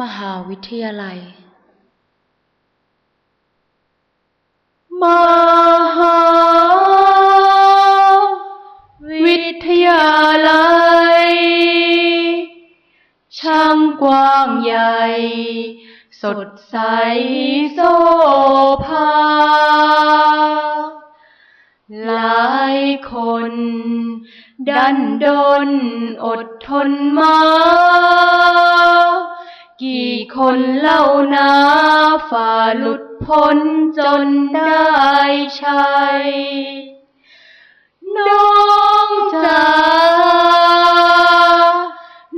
มหาวิทยาลัย มหาวิทยาลัย ช่างกว้างใหญ่ สดใสโสภา หลายคนดันดนอดทนมา กี่คนเล่านาฝ่าหลุดพ้นจนได้ใช้น้องจ๋า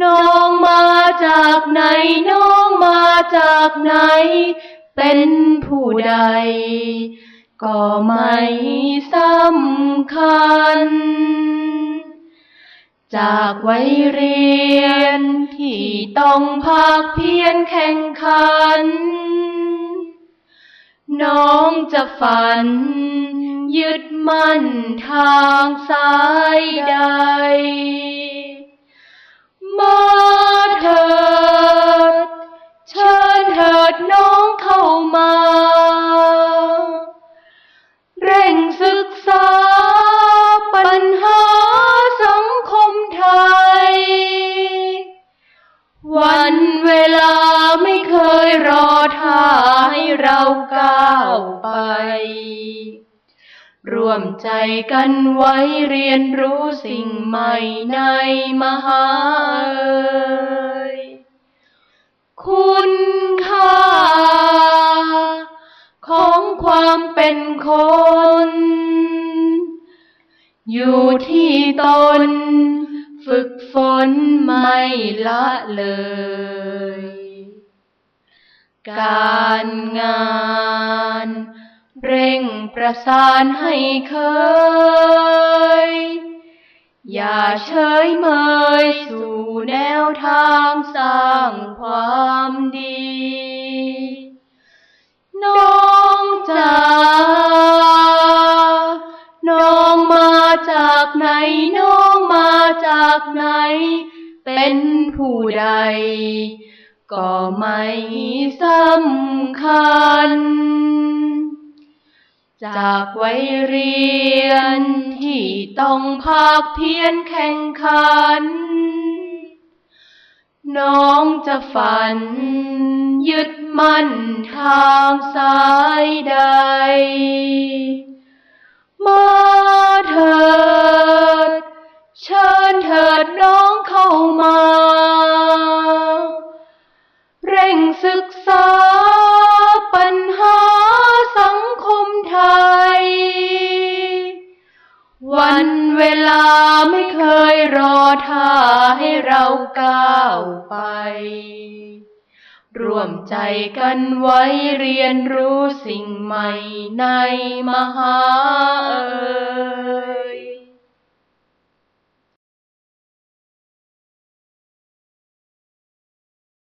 น้องมาจากไหน น้องมาจากไหน เป็นผู้ใด ก็ไม่สำคัญ จากไว้เรียน ที่ต้องภาคเพียรแข่งขัน น้องจะฝัน ยึดมั่นทางสายใด ยรอท่าให้เราก้าวไป ร่วมใจกันไว้เรียนรู้สิ่งใหม่ในมหาเอยคุณค่า ของความเป็นคน อยู่ที่ตน ฝึกฝนไม่ละเลย การงาน เร่งประสานให้เคย อย่าเฉยเมยสู่แนวทางสร้างความดี น้องจ๋าน้องมาจากไหน น้องมาจากไหน เป็นผู้ใด ก็ไม่สำคัญ จากไว้เรียนที่ต้องภาคเพียรแข่งขัน น้องจะฝัน ยึดมั่นทางสายใด มาเถิด เชิญเถิดน้องเข้ามา ไม่เคยรอท่าให้เราก้าวไป ร่วมใจกันไว้เรียนรู้สิ่งใหม่ในมหาเอ่